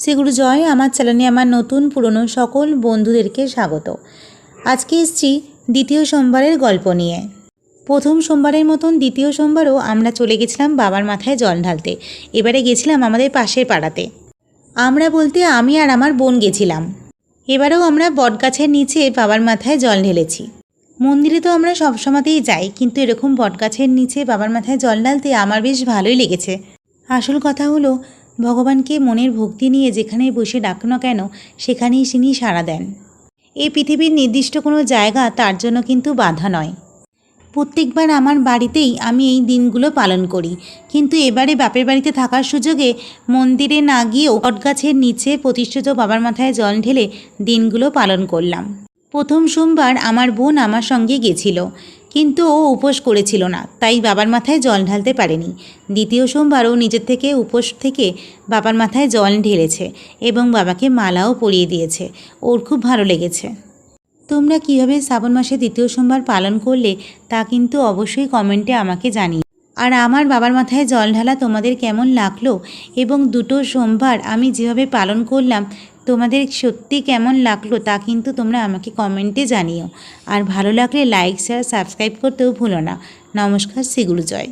সেগুলো জয়, আমার চ্যানেলে আমার নতুন পুরনো সকল বন্ধুদেরকে স্বাগত। আজকে এসছি দ্বিতীয় সোমবারের গল্প নিয়ে। প্রথম সোমবারের মতন দ্বিতীয় সোমবারও আমরা চলে গেছিলাম বাবার মাথায় জল ঢালতে। এবারে গেছিলাম আমাদের পাশের পাড়াতে। আমরা বলতে আমি আর আমার বোন গেছিলাম। এবারেও আমরা বটগাছের নিচে বাবার মাথায় জল ঢেলেছি। মন্দিরে তো আমরা সবসময়তেই যাই, কিন্তু এরকম বটগাছের নিচে বাবার মাথায় জল ঢালতে আমার বেশ ভালোই লেগেছে। আসল কথা হলো ভগবানকে মনের ভক্তি নিয়ে যেখানেই বসে ডাক না কেন, সেখানেই তিনি সাড়া দেন। এই পৃথিবীর নির্দিষ্ট কোনো জায়গা তার জন্য কিন্তু বাধা নয়। প্রত্যেকবার আমার বাড়িতেই আমি এই দিনগুলো পালন করি। কিন্তু এবারে বাপের বাড়িতে থাকার সুযোগে মন্দিরে না গিয়েও বটগাছের নিচে প্রতিষ্ঠিত বাবার মাথায় জল ঢেলে দিনগুলো পালন করলাম। প্রথম সোমবার আমার বোন আমার সঙ্গে গেছিল। কিন্তু ও উপোস করেছিল না, তাই বাবার মাথায় জল ঢালতে পারেনি। দ্বিতীয় সোমবার ও নিজের থেকে উপোস থেকে বাবার মাথায় জল ঢেলেছে এবং বাবাকে মালাও পরিয়ে দিয়েছে। ওর খুব ভালো লেগেছে। তোমরা কীভাবে শ্রাবণ মাসে দ্বিতীয় সোমবার পালন করলে তা কিন্তু অবশ্যই কমেন্টে আমাকে জানিয়ে আর আমার বাবার মাথায় জল ঢালা তোমাদের কেমন লাগল? এবং দুটো সোমবার আমি যেভাবে পালন করলাম তোমাদের সত্যি কেমন লাগল তা কিন্তু তোমরা আমাকে কমেন্টে জানিও। আর ভালো লাগলে লাইক শেয়ার সাবস্ক্রাইব করতেও ভুলো না। নমস্কার সিগুলো জয়